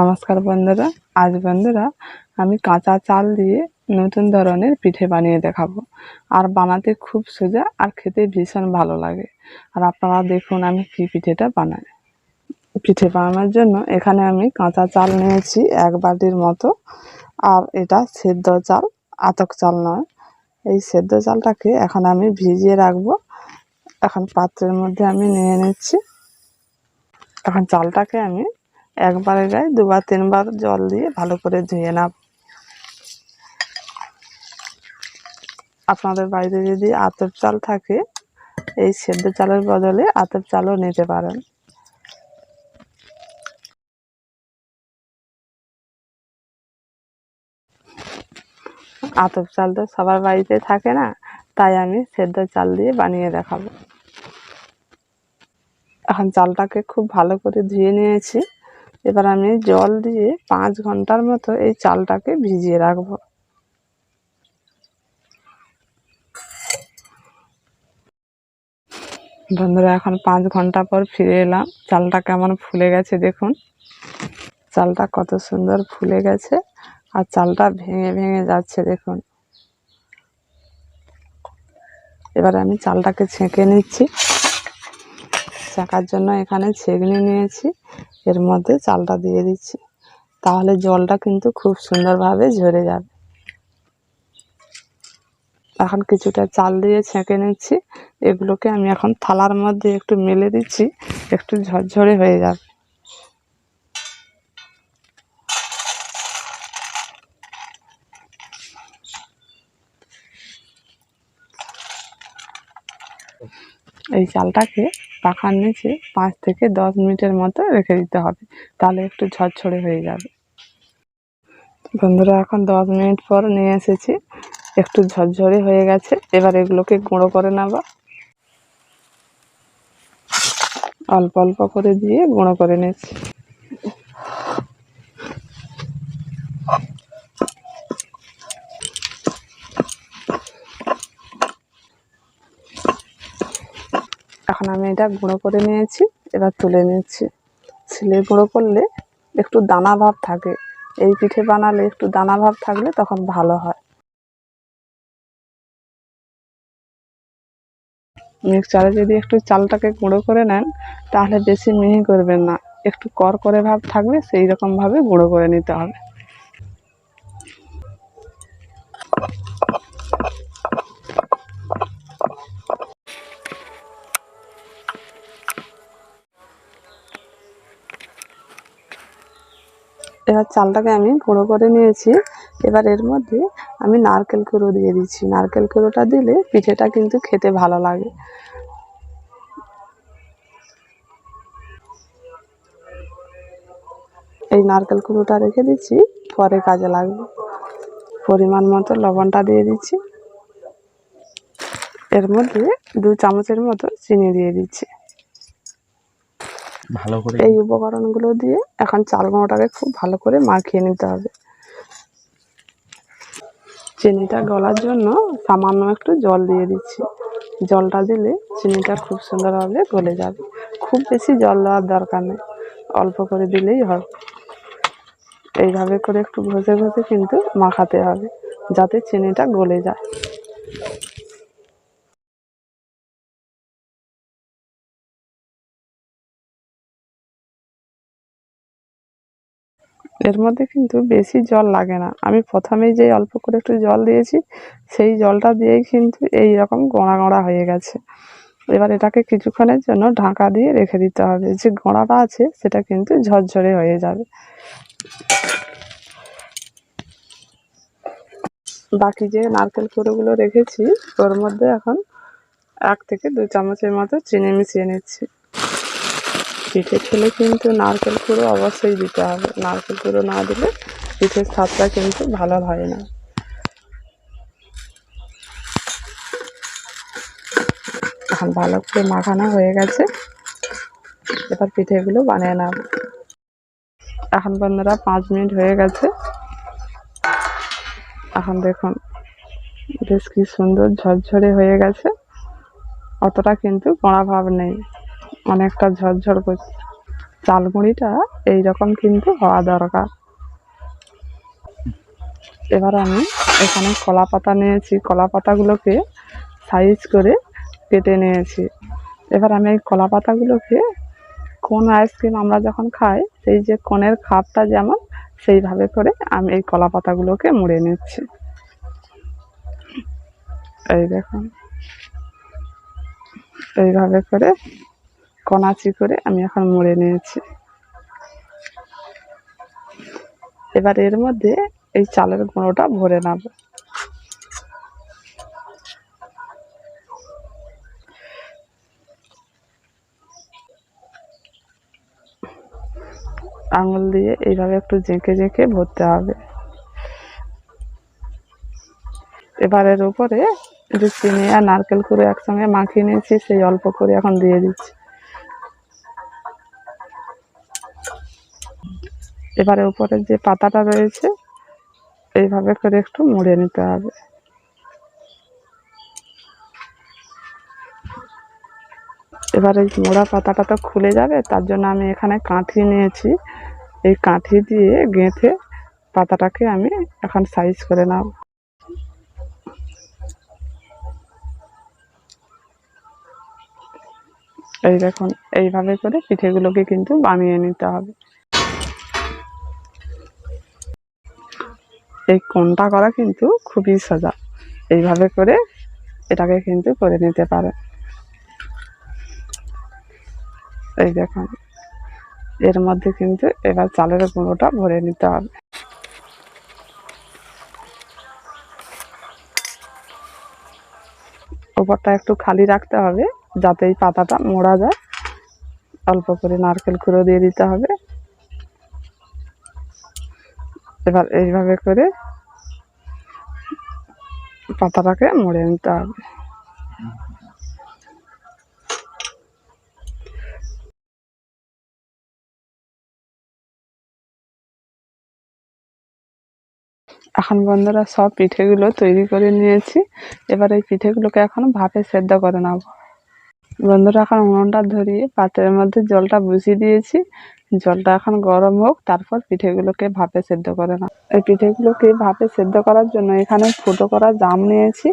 নমস্কার বন্ধুরা। আজ বন্ধুরা আমি কাঁচা চাল দিয়ে নতুন ধরনের পিঠে বানিয়ে দেখাবো। আর বানাতে খুব সোজা আর খেতে ভীষণ ভালো লাগে। আর আপনারা দেখুন আমি কী পিঠেটা বানাই। পিঠে বানানোর জন্য এখানে আমি কাঁচা চাল নিয়েছি এক বাটির মতো। আর এটা সেদ্ধ চাল, আতক চাল নয়। এই সেদ্ধ চালটাকে এখন আমি ভিজিয়ে রাখব। এখন পাত্রের মধ্যে আমি নিয়ে নিচ্ছি। এখন চালটাকে আমি একবারের গায়ে, দুবার, তিনবার জল দিয়ে ভালো করে ধুয়ে নাও। আপনাদের বাড়িতে যদি আতপ চাল থাকে, এই সেদ্ধ চালের বদলে আতপ চালও নিতে পারেন। আতপ চাল তো সবার বাড়িতে থাকে না, তাই আমি সেদ্ধ চাল দিয়ে বানিয়ে দেখাবো। এখন চালটাকে খুব ভালো করে ধুয়ে নিয়েছি। এবার আমি জল দিয়ে পাঁচ ঘণ্টার মতো এই চালটাকে ভিজিয়ে রাখব। বন্ধুরা, এখন পাঁচ ঘণ্টা পর ফিরে এলাম। চালটা কেমন ফুলে গেছে দেখুন। চালটা কত সুন্দর ফুলে গেছে আর চালটা ভেঙে ভেঙে যাচ্ছে দেখুন। এবার আমি চালটাকে ছেঁকে নিচ্ছি। ছেঁকার জন্য এখানে ছেঁকনি নিয়েছি। এর মধ্যে চালটা দিয়ে দিচ্ছি। তাহলে জলটা কিন্তু খুব সুন্দরভাবে ঝরে যাবে। এখন কিছুটা চাল দিয়ে ছেঁকে নিচ্ছি। এগুলোকে আমি এখন থালার মধ্যে একটু মেলে দিচ্ছি, একটু ঝরঝরে হয়ে যাবে। এই চালটাকে পাখার নিচে পাঁচ থেকে দশ মিনিটের মতো রেখে দিতে হবে। তাহলে একটু ঝরঝরে হয়ে যাবে। বন্ধুরা, এখন দশ মিনিট পর নিয়ে এসেছি। একটু ঝরঝরে হয়ে গেছে। এবার এগুলোকে গুঁড়ো করে নেব। অল্প অল্প করে দিয়ে গুঁড়ো করে নিচ্ছি। এটা গুঁড়ো করে নিয়েছি, এবার তুলে নিচ্ছি। ছিলে গুঁড়ো করলে একটু দানা ভাব থাকে। এই পিঠে বানালে একটু দানা ভাব থাকলে তখন ভালো হয়। মিক্সচারে যদি একটু চালটাকে গুঁড়ো করে নেন, তাহলে বেশি মিহি করবেন না। একটু কর করে ভাব থাকবে সেই রকমভাবে গুঁড়ো করে নিতে হবে। এবার চালটাকে আমি গুঁড়ো করে নিয়েছি। এবার এর মধ্যে আমি নারকেল কুড়ো দিয়ে দিচ্ছি। নারকেল কুড়োটা দিলে পিঠেটা কিন্তু খেতে ভালো লাগে। এই নারকেল কুড়োটা রেখে দিচ্ছি, পরে কাজে লাগবে। পরিমাণ মতো লবণটা দিয়ে দিচ্ছি। এর মধ্যে দু চামচের মতো চিনি দিয়ে দিচ্ছি। ভালো করে এই উপকরণগুলো দিয়ে এখন চাল গুঁড়োটাকে খুব ভালো করে মাখিয়ে নিতে হবে। চিনিটা গলার জন্য সামান্য একটু জল দিয়ে দিচ্ছি। জলটা দিলে চিনিটা খুব সুন্দরভাবে গলে যাবে। খুব বেশি জল দেওয়ার দরকার নেই, অল্প করে দিলেই হয় এইভাবে করে একটু ঘষে ঘষে কিন্তু মাখাতে হবে, যাতে চিনিটা গলে যায়। এর মধ্যে কিন্তু বেশি জল লাগে না। আমি প্রথমেই যে অল্প করে একটু জল দিয়েছি, সেই জলটা দিয়েই কিন্তু এই রকম গোড়া গোড়া হয়ে গেছে। এবার এটাকে কিছুক্ষণের জন্য ঢাকা দিয়ে রেখে দিতে হবে। যে গোড়াটা আছে, সেটা কিন্তু ঝরঝরে হয়ে যাবে। বাকি যে নারকেল কুড়োগুলো রেখেছি, ওর মধ্যে এখন এক থেকে দু চামচের মতো চিনি মিশিয়ে নিচ্ছি। পিঠে খেলে কিন্তু নারকেল কুড়ো অবশ্যই দিতে হবে। নারকেল কুড়ো না দিলে পিঠের স্বাদটা কিন্তু ভালো হয় না। এখন ভালো করে মাখানো হয়ে গেছে। এবার পিঠেগুলো বানিয়ে নেব। এখন বন্ধুরা পাঁচ মিনিট হয়ে গেছে। এখন দেখুন, বেশ কি সুন্দর ঝরঝরে হয়ে গেছে। অতটা কিন্তু কড়া ভাব নেই। অনেকটা ঝরঝর করছে। চালমুড়িটা এইরকম কিন্তু হওয়া দরকার। এবার আমি এখানে কলা পাতা নিয়েছি। কলা পাতাগুলোকে সাইজ করে কেটে নিয়েছি। এবার আমি এই কলা পাতাগুলোকে কোন আইসক্রিম আমরা যখন খাই, সেই যে কোণের খাপটা যেমন, সেইভাবে করে আমি এই কলা পাতাগুলোকে মুড়ে নিচ্ছি। এই দেখুন। এইভাবে করে কনাচি করে আমি এখন মুড়ে নিয়েছি। এবার এর মধ্যে এই চালের গুঁড়োটা ভরে নেব। আঙুল দিয়ে এইভাবে একটু জেঁকে জেঁকে ভরতে হবে। এবার এর উপরে যে চিনি আর নারকেল করে একসঙ্গে মাখিয়ে নিয়েছি, সেই অল্প করে এখন দিয়ে দিচ্ছি। এবারে উপরে যে পাতাটা রয়েছে, এইভাবে করে একটু মুড়ে নিতে হবে। এবার মোড়া পাতাটা তো খুলে যাবে, তার জন্য আমি এখানে কাঠি নিয়েছি। এই কাঠি দিয়ে গেঁথে পাতাটাকে আমি এখন সাইজ করে নেব। এই দেখুন, এইভাবে করে পিঠেগুলোকে কিন্তু বানিয়ে নিতে হবে। এই কোনটা করা কিন্তু খুবই সোজা। এইভাবে করে এটাকে কিন্তু করে নিতে পারে। এই দেখুন, এর মধ্যে কিন্তু এবার চালের গুঁড়োটা ভরে নিতে হবে। ওপরটা একটু খালি রাখতে হবে, যাতে এই পাতাটা মোড়া যায়। অল্প করে নারকেল কুড়ো দিয়ে দিতে হবে। এবার এইভাবে করে পাতাটাকে মুড়ে নিতে হবে। এখন বন্ধুরা সব পিঠেগুলো তৈরি করে নিয়েছি। এবার এই পিঠেগুলোকে এখন ভাপে সেদ্ধ করে নেব। বন্ধুরা এখন উনুনটা ধরিয়ে পাত্রের মধ্যে জলটা বসিয়ে দিয়েছি। জলটা এখন গরম হোক, তারপর পিঠেগুলোকে ভাপে সেদ্ধ করে না এই পিঠেগুলোকে ভাপে সেদ্ধ করার জন্য এখানে ফুটো করা জাম নিয়েছি।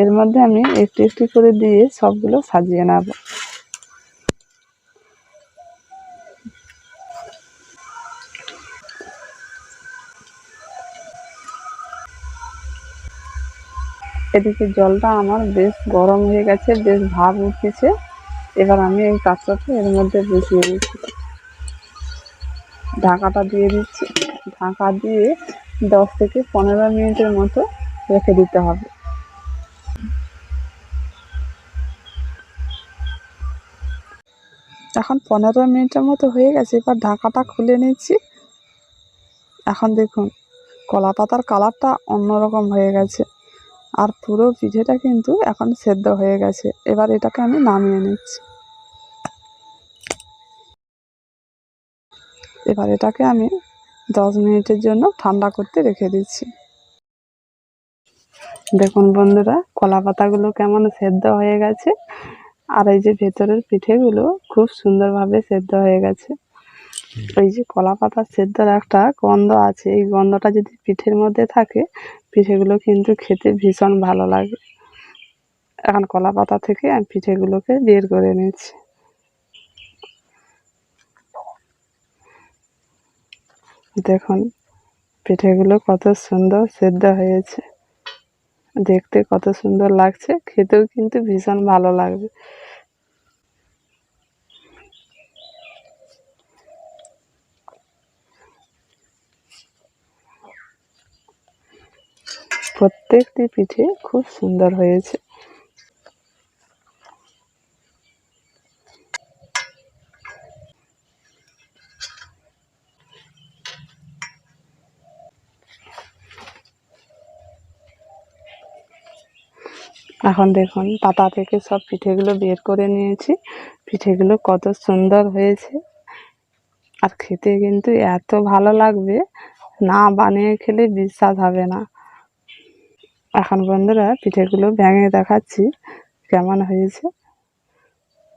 এর মধ্যে আমি একটু একটু করে দিয়ে সবগুলো সাজিয়ে নেব। এদিকে জলটা আমার বেশ গরম হয়ে গেছে, বেশ ভাব উঠেছে। এবার আমি এই কাঁচটাকে এর মধ্যে বসিয়ে দিচ্ছি। ঢাকাটা দিয়ে দিচ্ছি। ঢাকা দিয়ে দশ থেকে পনেরো মিনিটের মতো রেখে দিতে হবে। এখন পনেরো মিনিটের মতো হয়ে গেছে, এবার ঢাকাটা খুলে নিচ্ছি। এখন দেখুন, কলা পাতার কালারটা অন্যরকম হয়ে গেছে। আর পুরো পিঠেটা কিন্তু এখন সেদ্ধ হয়ে গেছে। এবার এটাকে আমি নামিয়ে নিচ্ছি। এবার এটাকে আমি দশ মিনিটের জন্য ঠান্ডা করতে রেখে দিচ্ছি। দেখুন বন্ধুরা, কলা পাতাগুলো কেমন সেদ্ধ হয়ে গেছে। আর এই যে ভেতরের পিঠেগুলো খুব সুন্দরভাবে সেদ্ধ হয়ে গেছে। এই যে কলা পাতার সেদ্ধর একটা গন্ধ আছে। এই গন্ধটা যদি পিঠের মধ্যে থাকে, পিঠেগুলো কিন্তু খেতে ভীষণ ভালো লাগে। এখন কলা পাতা থেকে আমি পিঠেগুলোকে বের করে নিচ্ছি। দেখুন, পিঠেগুলো কত সুন্দর সেদ্ধ হয়েছে। দেখতে কত সুন্দর লাগছে, খেতেও কিন্তু ভীষণ ভালো লাগবে। প্রত্যেকটি পিঠে খুব সুন্দর হয়েছে। এখন দেখুন, পাতা থেকে সব পিঠেগুলো বের করে নিয়েছি। পিঠেগুলো কত সুন্দর হয়েছে। আর খেতে কিন্তু এত ভালো লাগবে, না বানিয়ে খেলে বিশ্বাস হবে না। এখন বন্ধুরা, পিঠেগুলো ভেঙে দেখাচ্ছি, কেমন হয়েছে।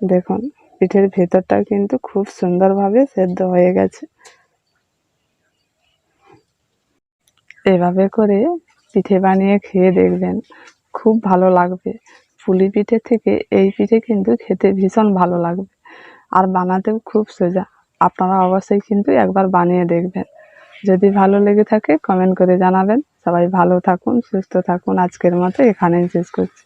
দেখুন, পিঠের ভেতরটা কিন্তু খুব সুন্দরভাবে সেদ্ধ হয়ে গেছে। এভাবে করে পিঠে বানিয়ে খেয়ে দেখবেন। খুব ভালো লাগবে। পুলি পিঠে থেকে এই পিঠে কিন্তু খেতে ভীষণ ভালো লাগবে। আর বানাতেও খুব সোজা। আপনারা অবশ্যই কিন্তু একবার বানিয়ে দেখবেন। যদি ভালো লেগে থাকে কমেন্ট করে জানাবেন। সবাই ভালো থাকুন, সুস্থ থাকুন। আজকের মতো এখানেই শেষ করছি।